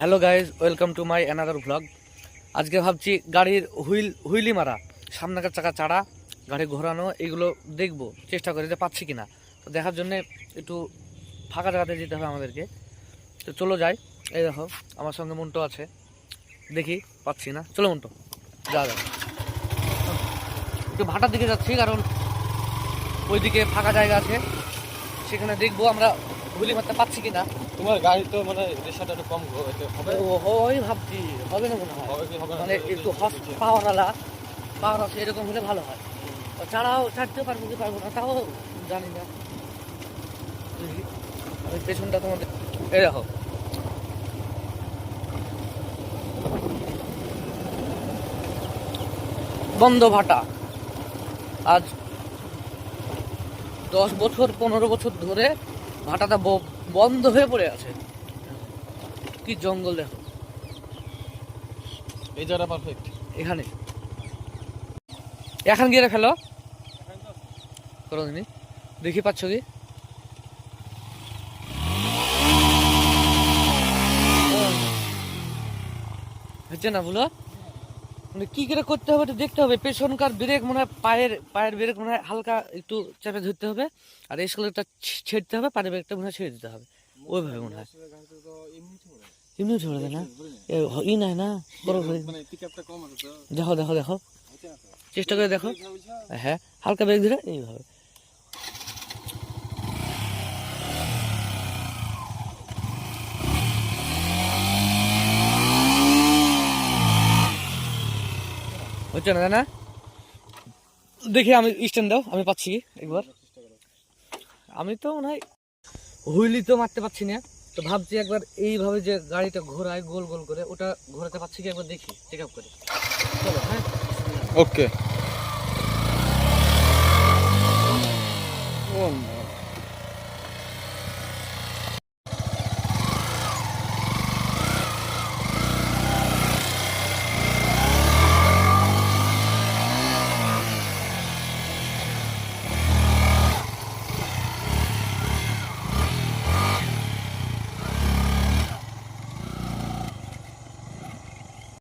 Hello guys welcome to my another vlog আজকে ভাবছি গাড়ির হুইল, হুইলি মারা, সামনাকার চাকা চাড়া, গাড়ি ঘোরানো, এগুলো দেখব, চেষ্টা করে যে পাচ্ছি কিনা। তো দেখার জন্য একটু ফাঁকা জায়গাতে যেতে হবে আমাদেরকে। তো চলো যাই। এই দেখো, আমার সঙ্গে মন্টু আছে। দেখি, পাচ্ছি না। চলো মন্টু যা যা একটু ভাটার দিকে যাচ্ছি, কারণ ওইদিকে ফাঁকা জায়গা আছে। সেখানে দেখব আমরা হুইলি মারতে পাচ্ছি কিনা। তোমার গাড়ি তো মানে রেশাটা একটু কম হবে। ওই ভাবছি হবে না মনে হয়। মানে একটু হস পাওয়ারওয়ালা পাওয়ার আছে এরকম হলে ভালো হয়। ছাড়াও ছাড়তে পারব কি পারব না তাও জানি না। পেছনটা তোমাদের এই দেখো। বন্ধ ভাটা। আজ দশ বছর পনেরো বছর ধরে ভাটাটা বন্ধ হয়ে পড়ে আছে। কি জঙ্গল দেখো। এই জায়গাটা পারফেক্ট এখানে। এখন গিয়ে ফেলো করো দেখি পাচ্ছ কি? হচ্ছে না বলো কি করে করতে হবে একটু দেখতে হবে। পেছনকার ব্রেক মনে হয় পায়ের পায়ের ব্রেক মনে হয় হালকা একটু চেপে ধরতে হবে। আর এই স্কুলটা ছেড়তে হবে, পায়ের ব্রেকটা মনে হয় ছেড়ে দিতে হবে। ওইভাবে মনে হয়। এমনি ছেড়ে দেয় না? ই নাই না? বড় মানে তো দেখো দেখো দেখো। চেষ্টা করে দেখো। হ্যাঁ হালকা ব্রেক ধরে এইভাবে। হচ্ছে না না? দেখি আমি স্ট্যান্ড দাও, আমি পাচ্ছি একবার। আমি তো মনে হয় হুইলি তো মারতে পারছি না। তো ভাবছি একবার এইভাবে যে গাড়িটা ঘোরায়, গোল গোল করে, ওটা ঘোরাতে পারছি কি? একবার দেখি চেক আপ করে। চলো হ্যাঁ? ওকে